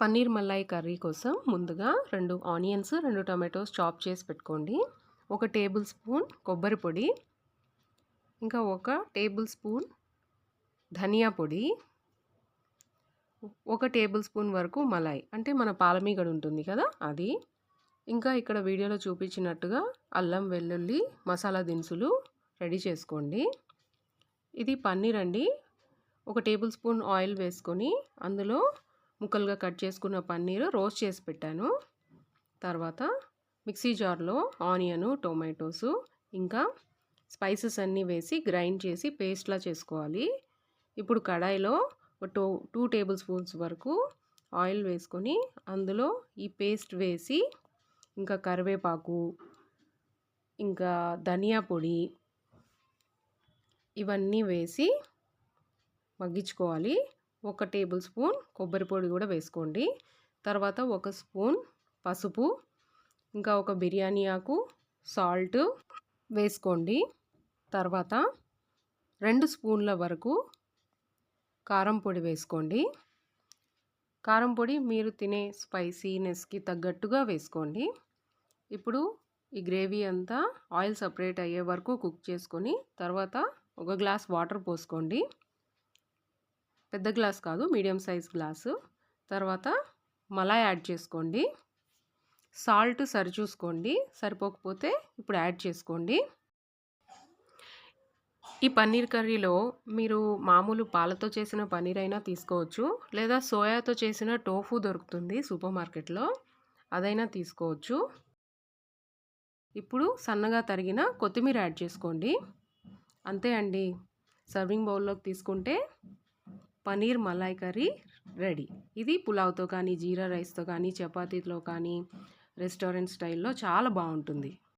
Paneer Malay curry కోసం ముందుగా రెండు ఆనియన్స్ రెండు టమాటోస్ చాప్ చేసి పెట్టుకోండి. ఒక టేబుల్ స్పూన్ కొబ్బరి పొడి ఇంకా ఒక టేబుల్ స్పూన్ ధనియా పొడి ఒక టేబుల్ స్పూన్ వరకు మలాయ్ అంటే మన పాలమీగడ ఉంటుంది కదా అది. ఇంకా ఇక్కడ వీడియోలో చూపించినట్టుగా అల్లం వెల్లుల్లి మసాలా దినుసులు రెడీ చేసుకోండి. ఇది పన్నీర్ అండి. ఒక టేబుల్ స్పూన్ ఆయిల్ వేసుకొని అందులో ముక్కలుగా కట్ చేసుకున్న పన్నీరు రోస్ట్ చేసి పెట్టాను. తర్వాత మిక్సీ జార్లో ఆనియను టొమాటోసు ఇంకా స్పైసెస్ అన్నీ వేసి గ్రైండ్ చేసి పేస్ట్లా చేసుకోవాలి. ఇప్పుడు కడాయిలో టూ టూ టేబుల్ స్పూన్స్ వరకు ఆయిల్ వేసుకొని అందులో ఈ పేస్ట్ వేసి ఇంకా కరివేపాకు ఇంకా ధనియా పొడి ఇవన్నీ వేసి మగ్గించుకోవాలి. ఒక టేబుల్ స్పూన్ కొబ్బరి పొడి కూడా వేసుకోండి. తర్వాత ఒక స్పూన్ పసుపు ఇంకా ఒక బిర్యానీ ఆకు సాల్ట్ వేసుకోండి. తర్వాత రెండు స్పూన్ల వరకు కారం పొడి వేసుకోండి. కారం పొడి మీరు తినే స్పైసీనెస్కి తగ్గట్టుగా వేసుకోండి. ఇప్పుడు ఈ గ్రేవీ అంతా ఆయిల్ సపరేట్ అయ్యే వరకు కుక్ చేసుకొని తర్వాత ఒక గ్లాస్ వాటర్ పోసుకోండి. పెద్ద గ్లాస్ కాదు మీడియం సైజ్ గ్లాసు. తర్వాత మలాయ్ యాడ్ చేసుకోండి. సాల్ట్ సరి చూసుకోండి. సరిపోకపోతే ఇప్పుడు యాడ్ చేసుకోండి. ఈ పన్నీర్ కర్రీలో మీరు మామూలు పాలతో చేసిన పన్నీర్ అయినా తీసుకోవచ్చు. లేదా సోయాతో చేసిన టోఫు దొరుకుతుంది సూపర్ మార్కెట్లో. అదైనా తీసుకోవచ్చు. ఇప్పుడు సన్నగా తరిగిన కొత్తిమీర యాడ్ చేసుకోండి. అంతే అండి. సర్వింగ్ బౌల్లోకి తీసుకుంటే పనీర్ మలాయ్ కర్రీ రెడీ. ఇది పులావ్తో కానీ జీరా రైస్తో కానీ చపాతీతో కానీ రెస్టారెంట్ స్టైల్లో చాలా బాగుంటుంది